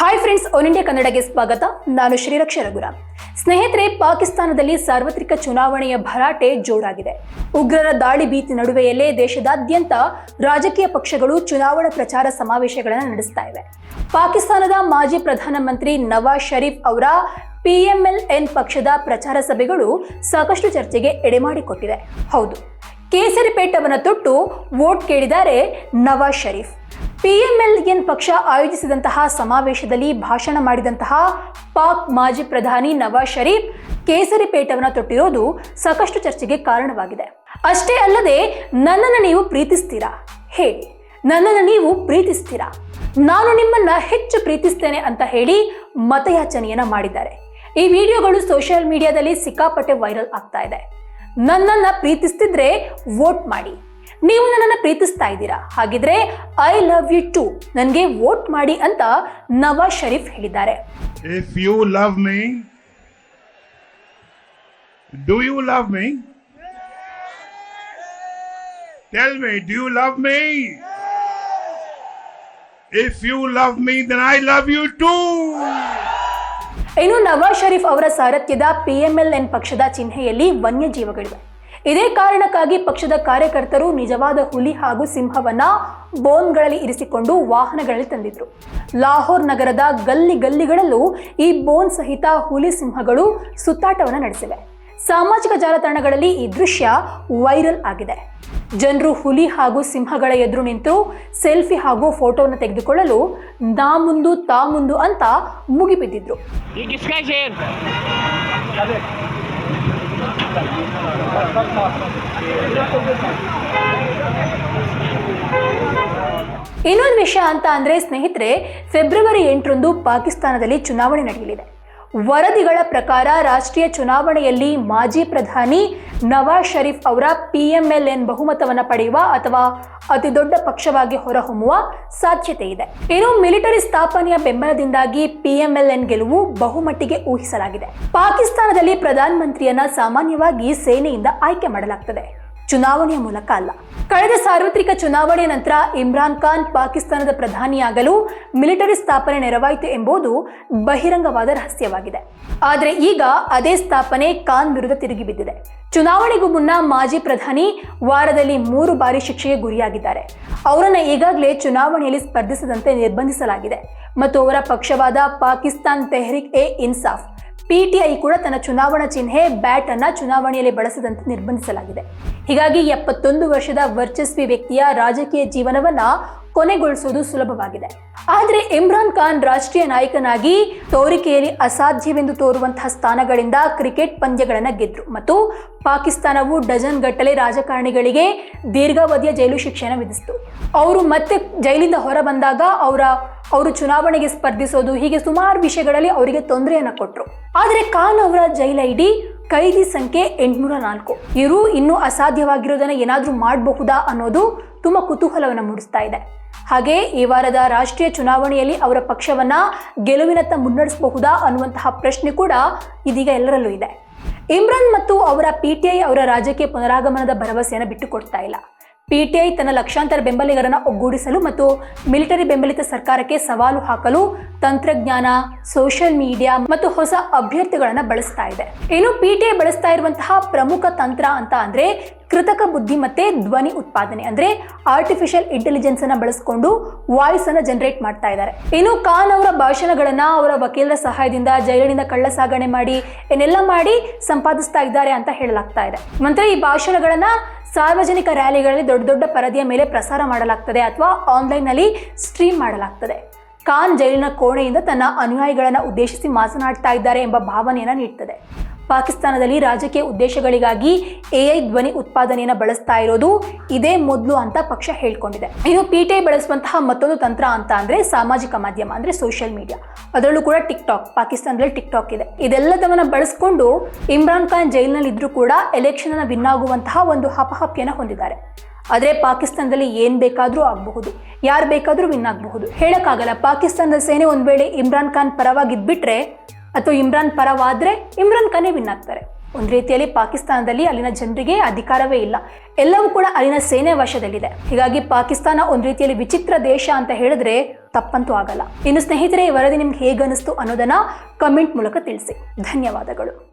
Hi friends one India ಕನ್ನಡಗೆ ಸ್ವಾಗತ. ನಾನು ಶ್ರೀರಕ್ಷ ರಘುರ. ಸ್ನೇಹಿತರೆ, ಪಾಕಿಸ್ತಾನದಲ್ಲಿ ಸಾರ್ವತ್ರಿಕ ಚುನಾವಣೆಯ ಭರಾಟೆ ಜೋರಾಗಿದೆ. ಉಗ್ರರ ದಾಳಿ ಭೀತಿ ನಡುವೆಯಲ್ಲೇ ದೇಶದಾದ್ಯಂತ ರಾಜಕೀಯ ಪಕ್ಷಗಳು ಚುನಾವಣಾ ಪ್ರಚಾರ ಸಮಾವೇಶಗಳನ್ನು ನಡೆಸ್ತಾ ಇವೆ. ಪಾಕಿಸ್ತಾನದ ಮಾಜಿ ಪ್ರಧಾನಮಂತ್ರಿ ನವಾಜ್ ಷರೀಫ್ ಅವರ ಪಿಎಂಎಲ್ಎನ್ ಪಕ್ಷದ ಪ್ರಚಾರ ಸಭೆಗಳು ಸಾಕಷ್ಟು ಚರ್ಚೆಗೆ ಎಡೆಮಾಡಿಕೊಟ್ಟಿದೆ ಹೌದು ಕೇಸರಿಪೇಟವನ್ನು ತೊಟ್ಟು ವೋಟ್ ಕೇಳಿದ್ದಾರೆ ನವಾಜ್ ಶರೀಫ್. ಪಿಎಂಎಲ್ಎನ್ ಪಕ್ಷ ಆಯೋಜಿಸಿದಂತಹ ಸಮಾವೇಶದಲ್ಲಿ ಭಾಷಣ ಮಾಡಿದಂತಹ ಪಾಕ್ ಮಾಜಿ ಪ್ರಧಾನಿ ನವಾಜ್ ಷರೀಫ್ ಕೇಸರಿ ಪೇಟವನ್ನು ತೊಟ್ಟಿರೋದು ಸಾಕಷ್ಟು ಚರ್ಚೆಗೆ ಕಾರಣವಾಗಿದೆ. ಅಷ್ಟೇ ಅಲ್ಲದೆ, ನನ್ನನ್ನು ನೀವು ಪ್ರೀತಿಸ್ತೀರಾ? ಹೇಳಿ. ನನ್ನನ್ನು ನೀವು ಪ್ರೀತಿಸ್ತೀರಾ? ನಾನು ನಿಮ್ಮನ್ನ ಹೆಚ್ಚು ಪ್ರೀತಿಸ್ತೇನೆ ಅಂತ ಹೇಳಿ ಮತಯಾಚನೆಯನ್ನ ಮಾಡಿದ್ದಾರೆ. ಈ ವಿಡಿಯೋಗಳು ಸೋಷಿಯಲ್ ಮೀಡಿಯಾದಲ್ಲಿ ಸಿಕ್ಕಾಪಟ್ಟೆ ವೈರಲ್ ಆಗ್ತಾ ಇದೆ. ನನ್ನನ್ನ ಪ್ರೀತಿಸ್ತಿದ್ರೆ ವೋಟ್ ಮಾಡಿ. ನೀವು ನನ್ನನ್ನು ಪ್ರೀತಿಸ್ತಾ ಇದ್ದೀರಾ? ಹಾಗಿದ್ರೆ ಐ ಲವ್ ಯು ಟು ನನಗೆ ವೋಟ್ ಮಾಡಿ ಅಂತ ನವಾಜ್ ಶರೀಫ್ ಹೇಳಿದ್ದಾರೆ. If you love me do you love me tell me do you love me if you love me then I love you too ಇನ್ನು ನವಾಜ್ ಶರೀಫ್ ಅವರ ಸಾರಥ್ಯದ ಪಿಎಂಎಲ್ಎನ್ ಪಕ್ಷದ ಚಿಹ್ನೆಯಲ್ಲಿ ವನ್ಯಜೀವಿಗಳಿವೆ. ಇದೇ ಕಾರಣಕ್ಕಾಗಿ ಪಕ್ಷದ ಕಾರ್ಯಕರ್ತರು ನಿಜವಾದ ಹುಲಿ ಹಾಗೂ ಸಿಂಹವನ್ನ ಬೋನ್ಗಳಲ್ಲಿ ಇರಿಸಿಕೊಂಡು ವಾಹನಗಳಲ್ಲಿ ತಂದಿದ್ರು. ಲಾಹೋರ್ ನಗರದ ಗಲ್ಲಿ ಗಲ್ಲಿಗಳಲ್ಲೂ ಈ ಬೋನ್ ಸಹಿತ ಹುಲಿ ಸಿಂಹಗಳು ಸುತ್ತಾಟವನ್ನು ನಡೆಸಿವೆ. ಸಾಮಾಜಿಕ ಜಾಲತಾಣಗಳಲ್ಲಿ ಈ ದೃಶ್ಯ ವೈರಲ್ ಆಗಿದೆ. ಜನರು ಹುಲಿ ಹಾಗೂ ಸಿಂಹಗಳ ಎದುರು ನಿಂತು ಸೆಲ್ಫಿ ಹಾಗೂ ಫೋಟೋವನ್ನು ತೆಗೆದುಕೊಳ್ಳಲು ನಾ ಮುಂದು ತಾ ಮುಂದು ಅಂತ ಮುಗಿಬಿದ್ದಿದ್ರು ಇನ್ನೊಂದು ವಿಷಯ ಅಂತ ಅಂದ್ರೆ ಸ್ನೇಹಿತರೆ ಫೆಬ್ರವರಿ ಎಂಟರಂದು ಪಾಕಿಸ್ತಾನದಲ್ಲಿ ಚುನಾವಣೆ ನಡೆಯಲಿದೆ. ವರದಿಗಳ ಪ್ರಕಾರ ರಾಷ್ಟ್ರೀಯ ಚುನಾವಣೆಯಲ್ಲಿ ಮಾಜಿ ಪ್ರಧಾನಿ ನವಾಜ್ ಷರೀಫ್ ಅವರ ಪಿಎಂಎಲ್ಎನ್ ಬಹುಮತವನ್ನು ಪಡೆಯುವ ಅಥವಾ ಅತಿ ದೊಡ್ಡ ಪಕ್ಷವಾಗಿ ಹೊರಹೊಮ್ಮುವ ಸಾಧ್ಯತೆ ಇದೆ. ಇನ್ನು ಮಿಲಿಟರಿ ಸ್ಥಾಪನೆಯ ಬೆಂಬಲದಿಂದಾಗಿ ಪಿಎಂಎಲ್ಎನ್ ಗೆಲುವು ಬಹುಮಟ್ಟಿಗೆ ಊಹಿಸಲಾಗಿದೆ. ಪಾಕಿಸ್ತಾನದಲ್ಲಿ ಪ್ರಧಾನಮಂತ್ರಿಯನ್ನ ಸಾಮಾನ್ಯವಾಗಿ ಸೇನೆಯಿಂದ ಆಯ್ಕೆ ಮಾಡಲಾಗ್ತದೆ. ಚುನಾವಣೆಯ ಮೂಲಕ ಅಲ್ಲ. ಕಳೆದ ಸಾರ್ವತ್ರಿಕ ಚುನಾವಣೆಯ ನಂತರ ಇಮ್ರಾನ್ ಖಾನ್ ಪಾಕಿಸ್ತಾನದ ಪ್ರಧಾನಿಯಾಗಲು ಮಿಲಿಟರಿ ಸ್ಥಾಪನೆ ನೆರವಾಯಿತು ಎಂಬುದು ಬಹಿರಂಗವಾದ ರಹಸ್ಯವಾಗಿದೆ. ಆದರೆ ಈಗ ಅದೇ ಸ್ಥಾಪನೆ ಖಾನ್ ವಿರುದ್ಧ ತಿರುಗಿ ಬಿದ್ದಿದೆ. ಚುನಾವಣೆಗೂ ಮುನ್ನ ಮಾಜಿ ಪ್ರಧಾನಿ ವಾರದಲ್ಲಿ ಮೂರು ಬಾರಿ ಶಿಕ್ಷೆಗೆ ಗುರಿಯಾಗಿದ್ದಾರೆ. ಅವರನ್ನು ಈಗಾಗಲೇ ಚುನಾವಣೆಯಲ್ಲಿ ಸ್ಪರ್ಧಿಸದಂತೆ ನಿರ್ಬಂಧಿಸಲಾಗಿದೆ. ಮತ್ತು ಅವರ ಪಕ್ಷವಾದ ಪಾಕಿಸ್ತಾನ್ ತೆಹರಿಕ್ ಎ ಇನ್ಸಾಫ್ ಪಿಟಿಐ ಕೂಡ ತನ್ನ ಚುನಾವಣಾ ಚಿಹ್ನೆ ಬ್ಯಾಟ್ ಅನ್ನ ಚುನಾವಣೆಯಲ್ಲಿ ಬಳಸದಂತೆ ನಿರ್ಬಂಧಿಸಲಾಗಿದೆ. ಹೀಗಾಗಿ ಎಪ್ಪತ್ತೊಂದು ವರ್ಷದ ವರ್ಚಸ್ವಿ ವ್ಯಕ್ತಿಯ ರಾಜಕೀಯ ಜೀವನವನ್ನ ಕೊನೆಗೊಳಿಸುವುದು ಸುಲಭವಾಗಿದೆ. ಆದರೆ ಇಮ್ರಾನ್ ಖಾನ್ ರಾಷ್ಟ್ರೀಯ ನಾಯಕನಾಗಿ ತೋರಿಕೆಯಲ್ಲಿ ಅಸಾಧ್ಯವೆಂದು ತೋರುವಂತಹ ಸ್ಥಾನಗಳಿಂದ ಕ್ರಿಕೆಟ್ ಪಂದ್ಯಗಳನ್ನು ಗೆದ್ದರು ಮತ್ತು ಪಾಕಿಸ್ತಾನವು ಡಜನ್ ಗಟ್ಟಲೆ ರಾಜಕಾರಣಿಗಳಿಗೆ ದೀರ್ಘಾವಧಿಯ ಜೈಲು ಶಿಕ್ಷೆಯನ್ನು ವಿಧಿಸಿತು. ಅವರು ಮತ್ತೆ ಜೈಲಿಂದ ಹೊರ ಬಂದಾಗ ಅವರ ಅವರು ಚುನಾವಣೆಗೆ ಸ್ಪರ್ಧಿಸೋದು ಹೀಗೆ ಸುಮಾರು ವಿಷಯಗಳಲ್ಲಿ ಅವರಿಗೆ ತೊಂದರೆಯನ್ನು ಕೊಟ್ಟರು ಆದರೆ ಖಾನ್ ಅವರ ಜೈಲ ಐಡಿ, ಕೈದಿ ಸಂಖ್ಯೆ ಎಂಟುನೂರ ನಾಲ್ಕು. ಇವರು ಇನ್ನೂ ಅಸಾಧ್ಯವಾಗಿರೋದನ್ನ ಏನಾದರೂ ಮಾಡಬಹುದಾ ಅನ್ನೋದು ತುಂಬ ಕುತೂಹಲವನ್ನು ಮೂಡಿಸ್ತಾ ಇದೆ. ಹಾಗೆ ಈ ವಾರದ ರಾಷ್ಟ್ರೀಯ ಚುನಾವಣೆಯಲ್ಲಿ ಅವರ ಪಕ್ಷವನ್ನ ಗೆಲುವಿನತ್ತ ಮುನ್ನಡೆಸಬಹುದಾ ಅನ್ನುವಂತಹ ಪ್ರಶ್ನೆ ಕೂಡ ಇದೀಗ ಎಲ್ಲರಲ್ಲೂ ಇದೆ. ಇಮ್ರಾನ್ ಮತ್ತು ಅವರ ಪಿಟಿಐ ಅವರ ರಾಜ್ಯಕ್ಕೆ ಪುನರಾಗಮನದ ಭರವಸೆಯನ್ನು ಬಿಟ್ಟುಕೊಡ್ತಾ ಇಲ್ಲ. ಪಿಟಿಐ ತನ್ನ ಲಕ್ಷಾಂತರ ಬೆಂಬಲಿಗರನ್ನು ಒಗ್ಗೂಡಿಸಲು ಮತ್ತು ಮಿಲಿಟರಿ ಬೆಂಬಲಿತ ಸರ್ಕಾರಕ್ಕೆ ಸವಾಲು ಹಾಕಲು ತಂತ್ರಜ್ಞಾನ, ಸೋಷಿಯಲ್ ಮೀಡಿಯಾ ಮತ್ತು ಹೊಸ ಅಭ್ಯರ್ಥಿಗಳನ್ನ ಬಳಸ್ತಾ ಇದೆ. ಇನ್ನು ಪಿಟಿಐ ಬಳಸ್ತಾ ಇರುವಂತಹ ಪ್ರಮುಖ ತಂತ್ರ ಅಂತ ಅಂದ್ರೆ ಕೃತಕ ಬುದ್ಧಿ ಮತ್ತೆ ಧ್ವನಿ ಉತ್ಪಾದನೆ ಅಂದ್ರೆ ಆರ್ಟಿಫಿಷಿಯಲ್ ಇಂಟೆಲಿಜೆನ್ಸ್ ಅನ್ನ ಬಳಸಿಕೊಂಡು ವಾಯ್ಸ್ ಅನ್ನ ಜನರೇಟ್ ಮಾಡ್ತಾ ಇದ್ದಾರೆ. ಇನ್ನು ಖಾನ್ ಅವರ ಭಾಷಣಗಳನ್ನ ಅವರ ವಕೀಲರ ಸಹಾಯದಿಂದ ಜೈಲಿನಿಂದ ಕಳ್ಳ ಸಾಗಣೆ ಮಾಡಿ, ಏನೆಲ್ಲ ಮಾಡಿ ಸಂಪಾದಿಸ್ತಾ ಇದ್ದಾರೆ ಅಂತ ಹೇಳಲಾಗ್ತಾ ಇದೆ. ನಂತರ ಈ ಭಾಷಣಗಳನ್ನ ಸಾರ್ವಜನಿಕ ರ್ಯಾಲಿಗಳಲ್ಲಿ ದೊಡ್ಡ ದೊಡ್ಡ ಪರದೆಯ ಮೇಲೆ ಪ್ರಸಾರ ಮಾಡಲಾಗ್ತದೆ ಅಥವಾ ಆನ್ಲೈನ್ನಲ್ಲಿ ಸ್ಟ್ರೀಮ್ ಮಾಡಲಾಗ್ತದೆ. ಖಾನ್ ಜೈಲಿನ ಕೋಣೆಯಿಂದ ತನ್ನ ಅನುಯಾಯಿಗಳನ್ನು ಉದ್ದೇಶಿಸಿ ಮಾತನಾಡ್ತಾ ಇದ್ದಾರೆ ಎಂಬ ಭಾವನೆಯನ್ನು ನೀಡ್ತದೆ. ಪಾಕಿಸ್ತಾನದಲ್ಲಿ ರಾಜಕೀಯ ಉದ್ದೇಶಗಳಿಗಾಗಿ ಎಐ ಧ್ವನಿ ಉತ್ಪಾದನೆಯನ್ನು ಬಳಸ್ತಾ ಇರೋದು ಇದೇ ಮೊದಲು ಅಂತ ಪಕ್ಷ ಹೇಳ್ಕೊಂಡಿದೆ. ಇನ್ನು ಪಿಟಿಐ ಬಳಸುವಂತಹ ಮತ್ತೊಂದು ತಂತ್ರ ಅಂತ ಅಂದ್ರೆ ಸಾಮಾಜಿಕ ಮಾಧ್ಯಮ, ಅಂದ್ರೆ ಸೋಷಿಯಲ್ ಮೀಡಿಯಾ ಅದರಲ್ಲೂ ಕೂಡ ಟಿಕ್ ಟಾಕ್ ಪಾಕಿಸ್ತಾನದಲ್ಲಿ ಟಿಕ್ ಟಾಕ್ ಇದೆ. ಇದೆಲ್ಲದವನ್ನ ಬಳಸಿಕೊಂಡು ಇಮ್ರಾನ್ ಖಾನ್ ಜೈಲಿನಲ್ಲಿ ಇದ್ರೂ ಕೂಡ ಎಲೆಕ್ಷನ್ ಅನ್ನ ವಿನ್ ಆಗುವಂತಹ ಒಂದು ಹಪಹಪಿಯನ್ನು ಹೊಂದಿದ್ದಾರೆ. ಆದರೆ ಪಾಕಿಸ್ತಾನದಲ್ಲಿ ಏನ್ ಬೇಕಾದರೂ ಆಗಬಹುದು, ಯಾರು ಬೇಕಾದರೂ ವಿನ್ ಆಗಬಹುದು. ಹೇಳಕ್ಕಾಗಲ್ಲ, ಪಾಕಿಸ್ತಾನದ ಸೇನೆ ಒಂದ್ ವೇಳೆ ಇಮ್ರಾನ್ ಖಾನ್ ಪರವಾಗಿದ್ಬಿಟ್ರೆ ಅಥವಾ ಇಮ್ರಾನ್ ಪರವಾದ್ರೆ ಇಮ್ರಾನ್ ಖಾನೇ ವಿನ್ ಆಗ್ತಾರೆ. ಒಂದು ರೀತಿಯಲ್ಲಿ ಪಾಕಿಸ್ತಾನದಲ್ಲಿ ಅಲ್ಲಿನ ಜನರಿಗೆ ಅಧಿಕಾರವೇ ಇಲ್ಲ. ಎಲ್ಲವೂ ಕೂಡ ಅಲ್ಲಿನ ಸೇನೆ ವಶದಲ್ಲಿದೆ. ಹೀಗಾಗಿ ಪಾಕಿಸ್ತಾನ ಒಂದು ರೀತಿಯಲ್ಲಿ ವಿಚಿತ್ರ ದೇಶ ಅಂತ ಹೇಳಿದ್ರೆ ತಪ್ಪಂತೂ ಆಗಲ್ಲ. ಇನ್ನು ಸ್ನೇಹಿತರೆ, ಈ ವರದಿ ನಿಮ್ಗೆ ಹೇಗನಿಸ್ತು ಅನ್ನೋದನ್ನ ಕಮೆಂಟ್ ಮೂಲಕ ತಿಳಿಸಿ. ಧನ್ಯವಾದಗಳು.